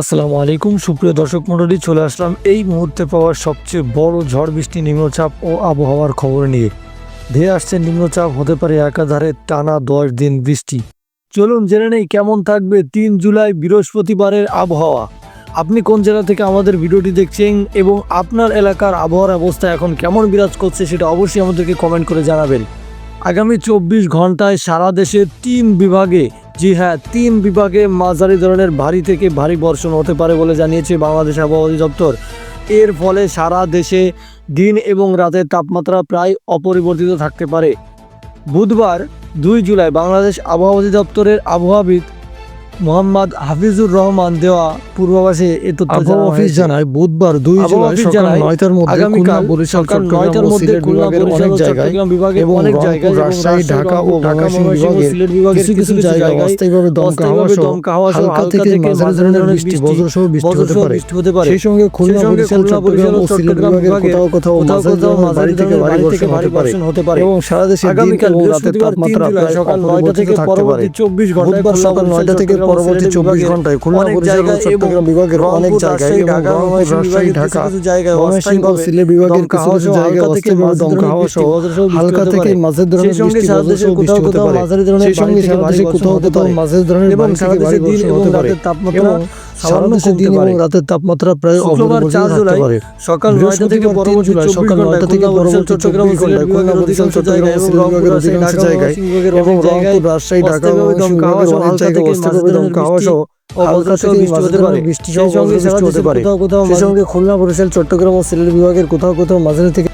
আসসালামু আলাইকুম। সুপ্রিয় দর্শক মণ্ডলী, চলে আসলাম এই মুহূর্তে পাওয়া সবচেয়ে বড় ঝড় বৃষ্টি নিম্নচাপ ও আবহাওয়ার খবর নিয়ে। ধেয়ে আসছে নিম্নচাপ, হতে পারে একাধারে টানা দশ দিন বৃষ্টি। চলুন জেনে নেই কেমন থাকবে তিন জুলাই বৃহস্পতিবারের আবহাওয়া। আপনি কোন জেলা থেকে আমাদের ভিডিওটি দেখছেন এবং আপনার এলাকার আবহাওয়ার অবস্থা এখন কেমন বিরাজ করছে সেটা অবশ্যই আমাদেরকে কমেন্ট করে জানাবেন। আগামী চব্বিশ ঘন্টায় সারা দেশে তিন বিভাগে, জি হ্যাঁ তিন বিভাগে মাঝারি ধরনের ভারী থেকে ভারী বর্ষণ হতে পারে বলে জানিয়েছে বাংলাদেশ আবহাওয়া অধিদপ্তর। এর ফলে সারা দেশে দিন এবং রাতের তাপমাত্রা প্রায় অপরিবর্তিত থাকতে পারে। বুধবার, দুই জুলাই বাংলাদেশ আবহাওয়া অধিদপ্তরের আবহাওয়াবিদ মোহাম্মদ হাফিজুর রহমান দেওয়া পূর্বাভাসে এ তথ্য অফিস জানায় বুধবার দুই জুলাই সকাল নয়টার মধ্যে আগামীকাল খুলনা বরিশাল চট্টগ্রাম ও মধ্যে সিলেট বিভাগের অনেক জায়গায় এবং রংপুর, রাজশাহী, ঢাকা ও ঢাকা, বিভাগের কিছু কিছু জায়গায় অস্থায়ীভাবে দমকা হাওয়া সহ দমকা হাওয়া সহ হালকা থেকে মাঝারি ধরনের বৃষ্টি বজ্রসহ বৃষ্টি হতে পারে। সেই সঙ্গে খুলনা বরিশাল চট্টগ্রাম ও সিলেট বিভাগের কোথাও কোথাও মাঝারি ধরনের ভারী থেকে ভারী বর্ষণ হতে পারে। এবং সারা দেশে দিন রাতের তাপমাত্রা প্রায় সকাল নয়টা থেকে পরবর্তী চব্বিশ বুধবার সকাল নয়টা থেকে পরবর্তী চব্বিশ ঘন্টায় খুলনা বরিশাল চট্টগ্রাম বিভাগের অনেক জায়গায় এবং রংপুর রাজশাহী ঢাকা। ময়মনসিংহ ও সিলেট বিভাগের কিছু কিছু জায়গায় অস্থায়ীভাবে দমকা হাওয়া সহ হালকা থেকে মাঝের ধরনের বৃষ্টি বজ্রসহ বৃষ্টি কোথাও হতে পারে। ধরনের সেই সঙ্গে সারা দেশে কোথাও কোথাও মাঝের ধরনের এবং সারা দেশে দিন এবং রাতের তাপমাত্রা সামান্য দিন এবং রাতের তাপমাত্রা প্রায় শুক্রবার চার জুলাই সকাল নয়টা থেকে পরবর্তী সকাল নয়টা থেকে পরবর্তী চট্টগ্রাম, চব্বিশ খুলনা বরিশাল চট্টগ্রাম জায়গায় রাজশাহী, অধিকাংশ ঢাকা, জায়গায় এবং রংপুর রাজশাহী ঢাকা অস্থায়ীভাবে ময়মনসিংহ দমকা হাওয়া বিভাগের সহ অনেক জায়গায় অস্থায়ীভাবে দমকা হাওয়া বৃষ্টি সহ হালকা থেকে বৃষ্টি হতে পারে। বৃষ্টি সহ সেই সঙ্গে বৃষ্টি হতে পারে। কোথাও কোথাও সেই সঙ্গে খুলনা বরিশাল চট্টগ্রাম ও সিলেট বিভাগের কোথাও কোথাও মাঝারি থেকে